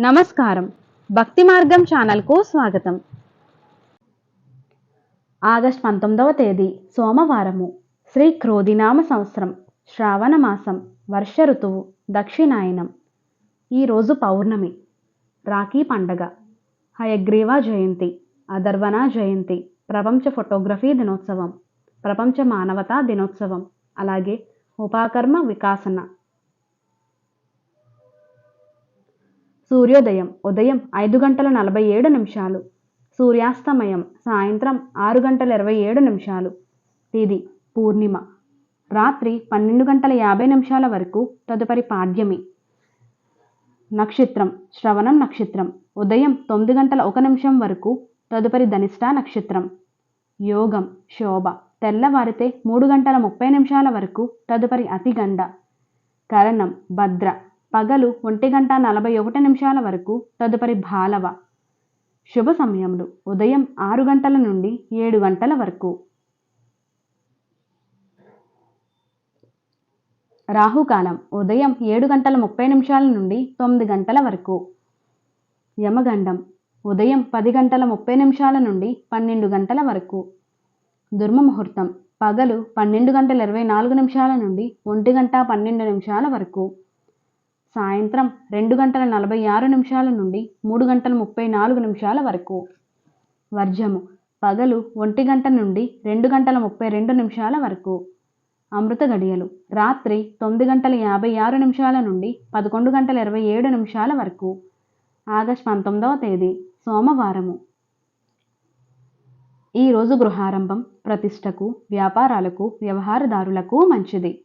నమస్కారం. భక్తి మార్గం ఛానల్కు స్వాగతం. ఆగస్ట్ పంతొమ్మిదవ తేదీ సోమవారము. శ్రీ క్రోధినామ సంవత్సరం శ్రావణ మాసం వర్ష ఋతువు దక్షిణాయనం. ఈరోజు పౌర్ణమి రాఖీ పండగ. హయగ్రీవ జయంతి అదర్వనా జయంతి ప్రపంచ ఫోటోగ్రఫీ దినోత్సవం ప్రపంచ మానవతా దినోత్సవం అలాగే ఉపాకర్మ వికాసన. సూర్యోదయం ఉదయం ఐదు గంటల నలభై ఏడు నిమిషాలు. సూర్యాస్తమయం సాయంత్రం ఆరు గంటల ఇరవై ఏడు నిమిషాలు. తేదీ పూర్ణిమ. రాత్రి పన్నెండు గంటల యాభై నిమిషాల వరకు తదుపరి పాడ్యమి. నక్షత్రం శ్రవణం నక్షత్రం. ఉదయం తొమ్మిది గంటల ఒక నిమిషం వరకు తదుపరి ధనిష్ట నక్షత్రం. యోగం శోభ. తెల్లవారితే మూడు గంటల ముప్పై నిమిషాల వరకు తదుపరి అతిగండ కరణం భద్ర. పగలు ఒంటి గంట నలభై ఒకటి నిమిషాల వరకు తదుపరి భాలవ. శుభ సమయములు. ఉదయం ఆరు గంటల నుండి ఏడు గంటల వరకు. రాహుకాలం. ఉదయం ఏడు గంటల ముప్పై నిమిషాల నుండి తొమ్మిది గంటల వరకు. యమగండం. ఉదయం పది గంటల ముప్పై నిమిషాల నుండి పన్నెండు గంటల వరకు. దుర్మ ముహూర్తం. పగలు పన్నెండు గంటల ఇరవై నాలుగు నిమిషాల నుండి ఒంటి గంట పన్నెండు నిమిషాల వరకు. సాయంత్రం రెండు గంటల నలభై ఆరు నిమిషాల నుండి మూడు గంటల ముప్పై నాలుగు నిమిషాల వరకు. వర్జము. పగలు ఒంటి గంట నుండి రెండు గంటల ముప్పై రెండు నిమిషాల వరకు. అమృత గడియలు. రాత్రి తొమ్మిది గంటల యాభై ఆరు నిమిషాల నుండి పదకొండు గంటల ఇరవై ఏడు నిమిషాల వరకు. ఆగస్ట్ పంతొమ్మిదవ తేదీ. సోమవారము. ఈరోజు గృహారంభం. ప్రతిష్టకు వ్యాపారాలకు వ్యవహారదారులకు మంచిది.